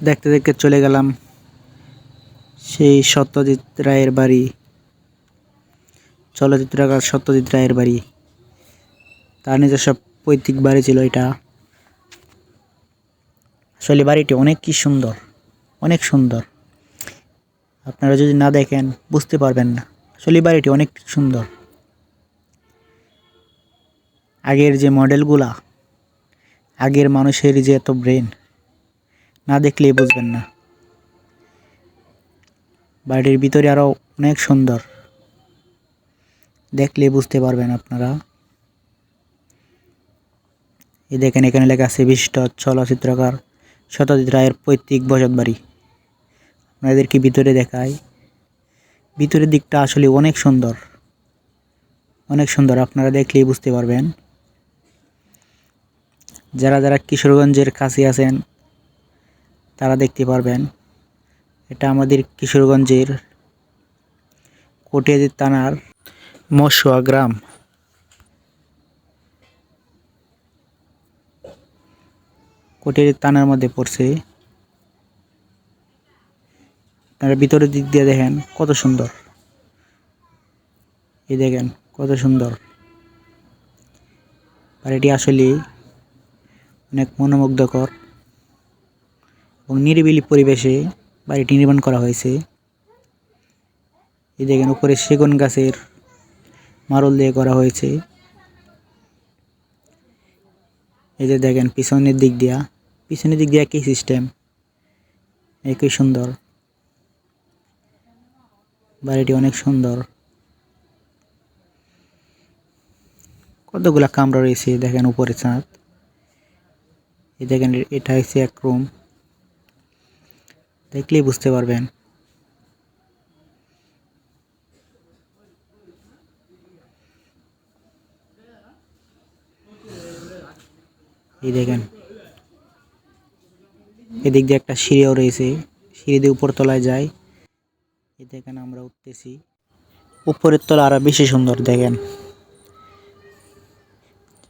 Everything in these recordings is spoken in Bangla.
দেখতে দেখতে চলে গেলাম সেই সত্যজিৎ রায়ের বাড়ি। চলচ্চিত্রকার সত্যজিৎ রায়ের বাড়ি। তার নিজস্ব পৈতৃক বাড়ি ছিল এটা। আসলে বাড়িটি অনেক কি সুন্দর, অনেক সুন্দর। আপনারা যদি না দেখেন, বুঝতে পারবেন না। আসলে বাড়িটি অনেক সুন্দর। আগের যে মডেলগুলা, আগের মানুষের যে এত ব্রেন না দেখলেই বুঝবেন না। বাড়ির ভিতরে আরও অনেক সুন্দর। দেখলেই বুঝতে পারবেন আপনারা। এই দেখেন, এখানে লেখা আছে, বিশিষ্ট চলচ্চিত্রকার সত্যজিৎ রায়ের পৈতৃক বসত বাড়ি। আপনাদেরকে ভিতরে দেখায় ভিতরের দিকটা আসলে অনেক সুন্দর। অনেক সুন্দর, আপনারা দেখলেই বুঝতে পারবেন। যারা যারা কিশোরগঞ্জের কাছে আছেন তারা দেখতে পারবেন। এটা আমাদের কিশোরগঞ্জের কটিয়াদি থানার মশুয়া গ্রাম। কটিয়াদি থানার মধ্যে পড়ছে। আপনারা ভিতরের দিক দিয়ে দেখেন, কত সুন্দর। এই দেখেন, কত সুন্দর। বাড়িটি আসলে অনেক মনোমুগ্ধকর। এবং নিরিবিলি পরিবেশে বাড়িটি নির্মাণ করা হয়েছে। এই দেখেন উপরে সেগুন গাছের মারল দিয়ে করা হয়েছে। এই যে দেখেন পিছনের দিক দিয়া, পিছনের দিক দিয়ে একই সিস্টেম একই সুন্দর। বাড়িটি অনেক সুন্দর। কতগুলা কামরা রয়েছে দেখেন উপরে ছাদ। এই দেখেন এটা হচ্ছে এক রুম দেখলেই বুঝতে পারবেন। এই দেখেন। এদিক দিয়ে একটা সিঁড়িও রয়েছে। সিঁড়ি দিয়ে উপর তলায় যায়। এই দেখেন আমরা উঠতেছি। উপরের তলা আরও বেশি সুন্দর, দেখেন।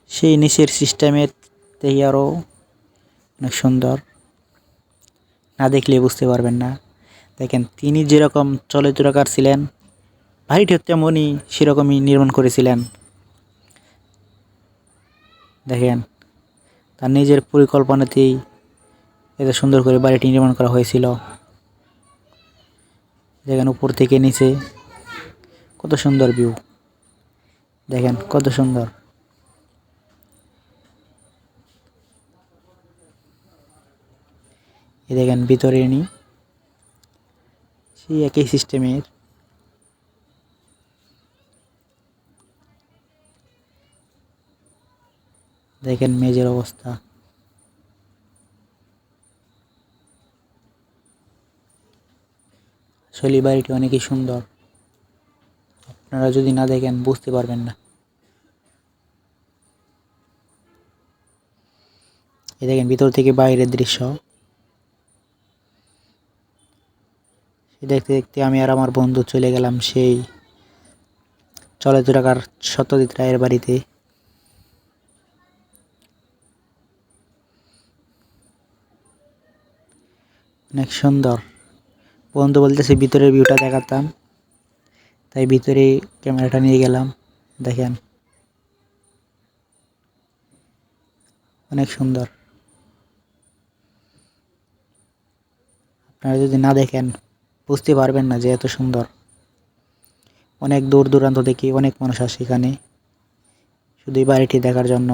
সেই নিচের সিস্টেমের থেকে আরও অনেক সুন্দর। না দেখলে বুঝতে পারবেন না। দেখেন, তিনি যেরকম চলচ্চিত্রকার ছিলেন ভারী বাড়িটিও তেমনই সেরকমই নির্মাণ করেছিলেন। দেখেন, তার নিজের পরিকল্পনাতেই এত সুন্দর করে বাড়িটি নির্মাণ করা হয়েছিল। দেখেন, উপর থেকে নিচে কত সুন্দর ভিউ দেখেন, কত সুন্দর। এ দেখেন ভিতরে নি। সেই একই সিস্টেমের দেখেন মেজের অবস্থা। আসলে বাড়িটি অনেকই সুন্দর। আপনারা যদি না দেখেন, বুঝতে পারবেন না। এই দেখেন ভিতর থেকে বাইরের দৃশ্য। দেখতে দেখতে আমি আর আমার বন্ধু চলে গেলাম সেই চলচ্চিত্রকার সত্যজিৎ রায়ের বাড়িতে। অনেক সুন্দর। বন্ধু বলতেছে, ভিতরের ভিউটা দেখাতাম। তাই ভিতরে ক্যামেরাটা নিয়ে গেলাম, দেখেন। অনেক সুন্দর। আপনারা যদি না দেখেন বুঝতে পারবেন না যে এত সুন্দর। অনেক দূর দূরান্ত থেকে অনেক মানুষ আসে এখানে। শুধু এই বাড়িটি দেখার জন্য।